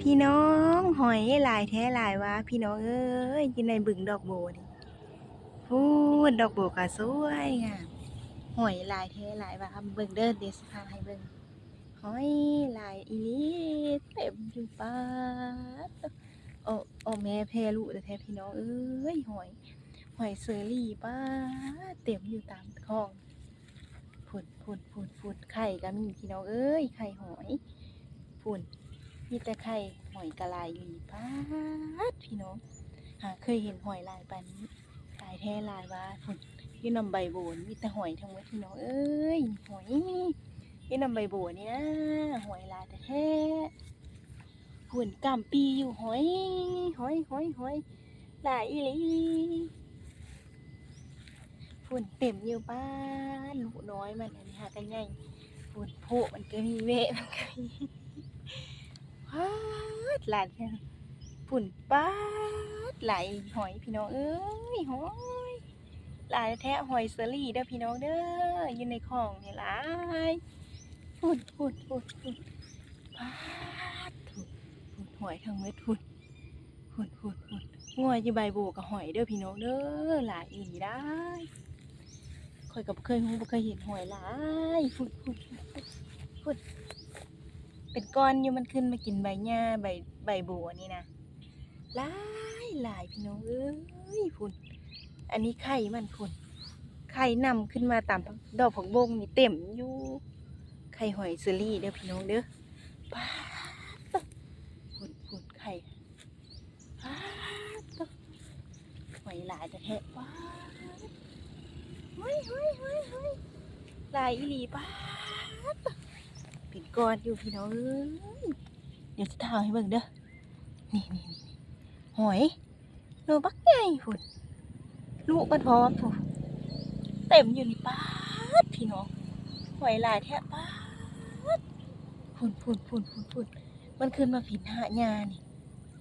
พี่น้องหอยหลายแท้หลายวะพี่น้องเอ้ยอยู่ในบึงดอกโบนี่พูดดอกโบก็สวยงามหอยหลายแท้หลายวะเบิ่งเด้อเดสพาให้เบิ่งหอยหลายอีหลีเต็มอยู่ปาโอ้โอ้แม่แพลูกแต่แท้พี่น้องเอ้ยหอย หอยเซอรี่ป้าเต็มอยู่ตามคลองพุ่นพุ่นพุ่นพุ่นไข่ก็มีพี่น้องเอ้ยไข่หอยพุ่น มีแต่ไข่หอยกระลายอยู่ป้าดพี่น้องหาเคยเห็นหอยลายปานนี้ลายแท้ลายว่าพุ่นยี่นำใบโบนมีแต่หอยทั้งหมดพี่น้องเอ้ยหอยยี่นำใบโบนนี่นะหอยลายแท้ๆพุ่นกำปีอยู่หอยหอยหอยหอยลายอีหลีพุ่นเต็มอยู่บ้านลูกน้อยมันอันนี้หากันใหญ่พุ่นโพะมันก็มีเวะมันก็มี ว้าดหลานฝุ่นป้าดไหลหอยพี่น้องเอ้ยหอยหลายแท้หอยเซอรี่เด้อพี่น้องเด้ออยู่ในคลองนี่หลายฝุ่นฝุ่นฝุ่นฝุ่นป้าดถูกฝุ่นหอยทั้งเม็ดฝุ่นฝุ่นฝุ่นฝุ่นงัวอยู่ใบโบกับหอยเด้อพี่น้องเด้อหลายอีหลีได้คอยกับเคยหูบ่เคยเห็นหอยหลายฝุ่นฝุ่นฝุ่นฝุ่น เป็นก้อนอยู่มันขึ้นมากินใบหญ้าใบใบบัวนี่นะหลายหลายพี่น้องเอ้ยพุ่นอันนี้ไข่มันพุ่นไข่นำขึ้นมาตามดอกผักบงนี่เต็มอยู่ไข่หอยเซอรี่เด้อพี่น้องเด้อป้าดพุ่นพุ่นไข่ป้าดหอยหลายแต่แท้ป้าเฮ้ยเฮ้ยเฮ้ยเฮ้ยหลายอีหลีป้า กอนอยู่พี่น้องเอ้ยเดี๋ยวจะถ่ายให้เบิ่งเด้อนี่นี่นี่หอยโลบักใหญ่พุ่นลูกมันพร้อมพุ่นเต็มอยู่นี่ป้าดพี่น้องหอยหลายแทะป้าดพุ่นพุ่นพุ่นพุ่นพุ่นมันขึ้นมาผินหาญานี่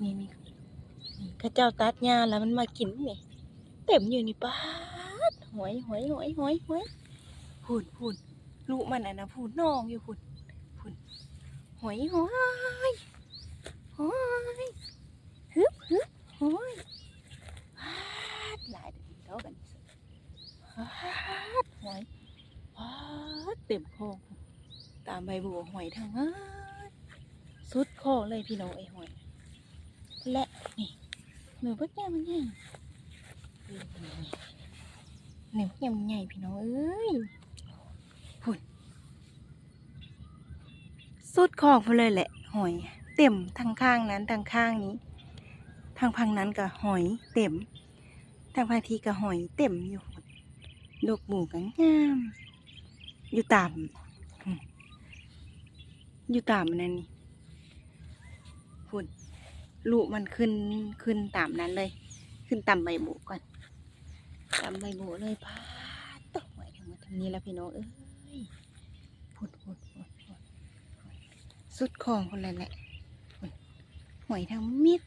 นี่นี่นี่ข้าเจ้าตัดญาแล้วมันมากินนี่เต็มอยู่นี่ป้าดหอยหอยหอยหอยหอยพุ่นพุ่นลูกมันอะนะพุ่นน้องอยู่พุ่น หอยหอยหอยฮึบฮึบหอยฮาดหลายเดี๋ยวเท่ากันฮาดหอยฮาดเต็มคลองตามใบบัวหอยทั้งนั้นสุดคอเลยพี่น้องไอ้หอย และนี่หนูพักแก้มันใหญ่หนูพักแก้มันใหญ่พี่น้องเอ้ย สุดคอกไปเลยแหละ หอย เต็มทางข้างนั้นทางข้างนี้ ทางพังนั้นก็หอยเต็ม ทางพังทีก็หอยเต็มอยู่ดอกหมูกันงาม อยู่ตาม อยู่ตามนั่นนี่พุ่นลูกมันขึ้นขึ้นตามนั้นเลย ขึ้นตามใบโบกก่อนตามใบโบกเลยพาตกไว้ทั้งหมดทั้งนี้แล้วพี่น้องเอ้ยพุ่นพุ่นพุ่นพุ่น สุดของคนเลยแหละหอยทั้งมิด